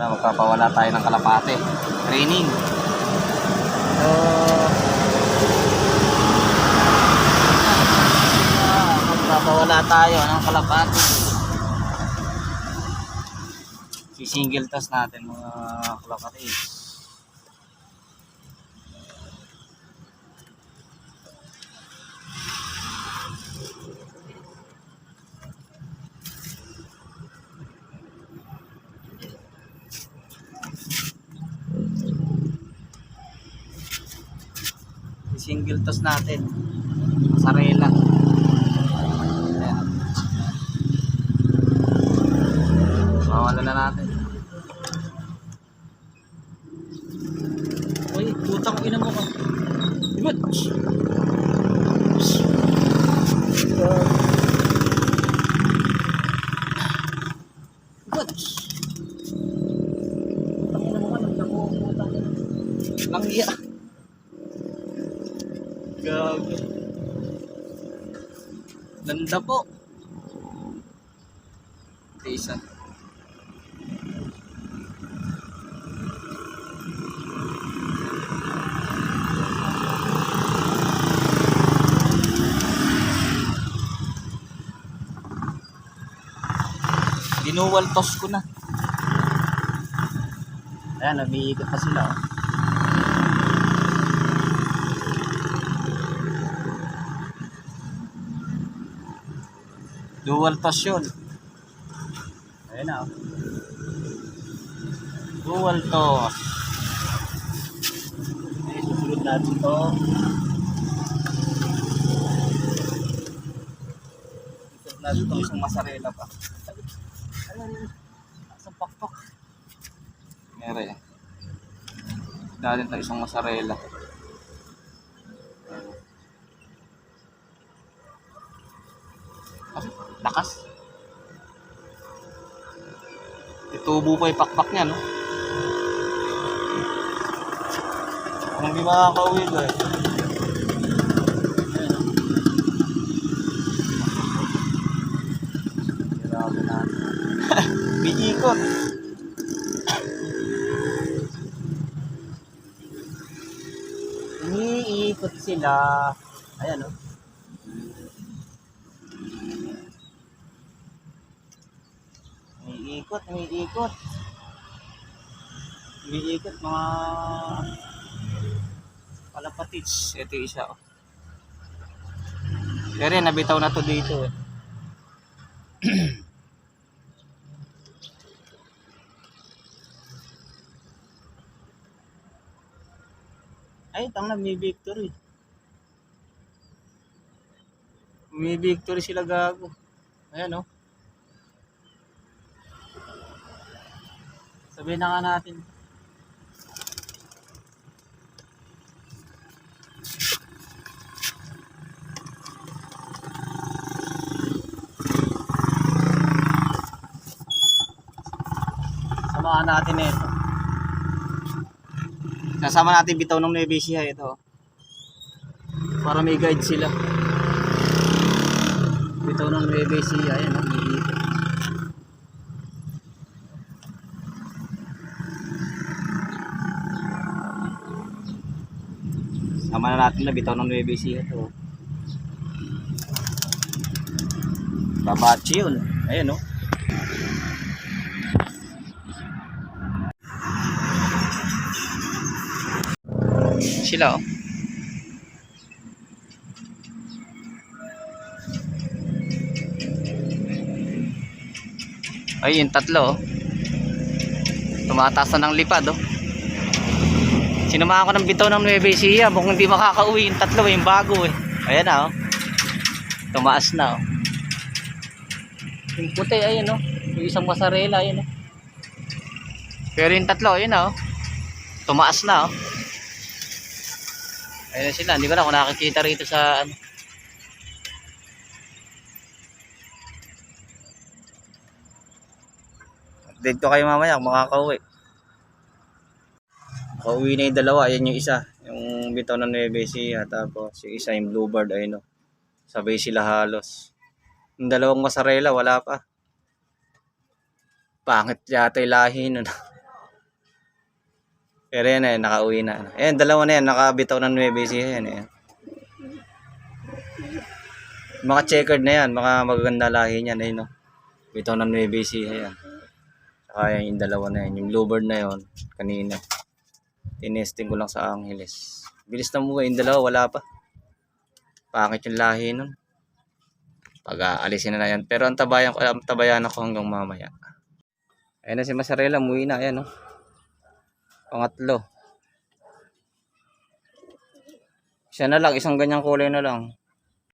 Ah, magpapawala tayo ng kalapate. Training. So, ah, magpapawala tayo ng kalapate. Si-single toss natin mga kalapate. Single toss natin sarela mawala na natin Uy, putang ina mo ka. Ibot! Ibot! Putang ina mo ka, putang ina. langya gago ganda po isa Dinuwal toss ko na. Ayan, nag-iikot pa sila. Oh. Dual toss yun. Ayan na. oh. Dual toss. Ay, susunod natin ito. Susunod natin ito isang masarela pa. Nasa pakpak. Mere. Dali tayo isang masarela. Lakas. Itubo pa yung pakpak niya, no? Kung hindi makakauwi ko eh. Ayun, oh. Grabe na. May ikot. Umiikot sila. Ayan, oh. Umiikot, umiikot. Umiikot mga palapatits. Ito yung isa, oh. Pero yan, nabitaw na to dito, eh. Ay, tanga, may victory. May victory sila gago. Ayan, oh. Sabihin na nga natin. Samahan natin ito. Kasama natin bitaw ng Nevesia ito. Para may guide sila. Bitaw ng Nevesia. Ayan, oh, may Sama na natin na bitaw ng Nevesia ito. Babachi yun. Ayan, oh. Sila, oh. Ay, yung tatlo, oh. Tumataas na ng lipad, oh. Sinamahan ko ng bitaw ng Nueva Ecija. Mukhang hindi makakauwi yung tatlo, yung bago, eh. Ayan na, oh. Tumaas na, oh. Yung puti, ayun, oh. Yung isang masarela, ayun, oh. Pero yung tatlo, ayun na, oh. Tumaas na, oh. Ayun na sila. Hindi ko na kung nakikita rito sa ano. Update kayo mamaya kung makakauwi. Makauwi na yung dalawa. Ayan yung isa. Yung bitaw ng Nueva Ecija. Tapos yung isa yung Bluebird. Ayun o. Sabay sila halos. Yung dalawang masarela wala pa. Pangit yata yung lahi nun. Pero yan eh, nakauwi na. Ayan, dalawa na yan. Nakabitaw ng Nueva Ecija yan eh. Mga checkered na yan. Mga magaganda lahi niyan. Ayun no. Bitaw ng Nueva Ecija yan. Saka yung dalawa na yan. Yung bluebird na yon kanina. Tinesting ko lang sa Angeles. Bilis na mo yung dalawa, wala pa. Pangit yung lahi nun. Pag aalisin na yan. Pero ang tabayan, ko- ang tabayan ako hanggang mamaya. Ayun na si Masarela, muwi na. Ayan, no. Pangatlo. Siya na lang, isang ganyang kulay na lang.